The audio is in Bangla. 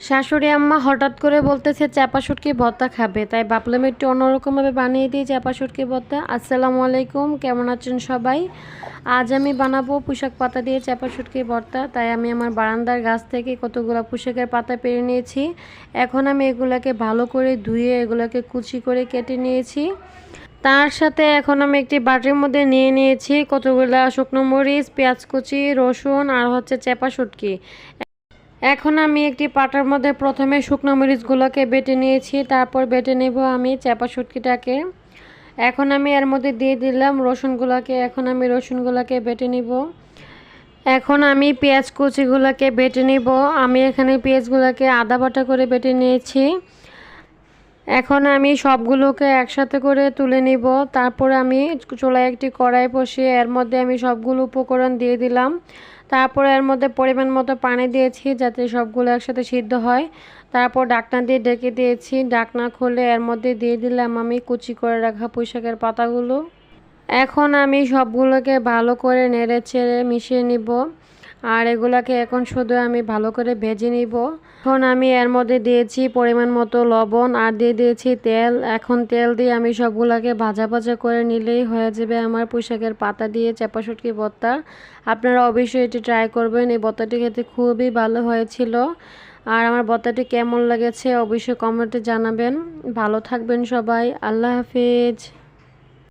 শাশুড়ি আম্মা হঠাৎ করে বলতেছে, চাপা শুটকি ভর্তা খাবে। তাই ভাবলাম একটু অন্যরকমভাবে বানিয়ে দিই, চাপা শুটকি ভর্তা। আসসালামু আলাইকুম, কেমন আছেন সবাই? আজ আমি বানাবো পোশাক পাতা দিয়ে চাপা শুটকি ভর্তা। তাই আমি আমার বারান্দার গাছ থেকে কতগুলো পোশাকের পাতা পেরে নিয়েছি। এখন আমি এগুলাকে ভালো করে ধুয়ে এগুলোকে কুচি করে কেটে নিয়েছি। তার সাথে এখন আমি একটি বাটির মধ্যে নিয়ে নিয়েছি কতগুলা শুকনো মরিচ, পেঁয়াজ কুচি, রসুন আর হচ্ছে চেপা শুটকি। এখন আমি একটি পাটার মধ্যে প্রথমে শুকনো মরিচগুলোকে বেটে নিয়েছি, তারপর বেটে নেব আমি চাপা শুটকিটাকে। এখন আমি এর মধ্যে দিয়ে দিলাম রসুনগুলোকে, এখন আমি রসুনগুলোকে বেটে নিব। এখন আমি পেঁয়াজ কুচিগুলোকে বেটে নিব। আমি এখানে পেঁয়াজগুলোকে আদা বাটা করে বেটে নিয়েছি। এখন আমি সবগুলোকে একসাথে করে তুলে নিব। তারপরে আমি চুলায় একটি কড়াই বসিয়ে এর মধ্যে আমি সবগুলো উপকরণ দিয়ে দিলাম। তারপরে এর মধ্যে পরিমাণ মতো পানি দিয়েছি যাতে সবগুলো একসাথে সিদ্ধ হয়। তারপর ডাকনা দিয়ে ডেকে দিয়েছি। ডাকনা খুলে এর মধ্যে দিয়ে দিলাম আমি কুচি করে রাখা পুঁইশাকের পাতাগুলো। এখন আমি সবগুলোকে ভালো করে নেড়ে চেড়ে মিশিয়ে নিব। আর এগুলাকে এখন শুধু আমি ভালো করে ভেজে নিব। এখন আমি এর মধ্যে দিয়েছি পরিমাণ মতো লবণ আর দিয়ে দিয়েছি তেল। এখন তেল দিয়ে আমি সবগুলোকে ভাজা ভাজা করে নিলেই হয়ে যাবে আমার পুঁইশাকের পাতা দিয়ে চাপা শুটকি ভর্তা আপনারা অবশ্যই এটি ট্রাই করবেন। এই ভর্তাটি খেতে খুবই ভালো হয়েছিল। আর আমার ভর্তাটি কেমন লেগেছে অবশ্যই কমেন্টে জানাবেন। ভালো থাকবেন সবাই। আল্লাহ হাফিজ।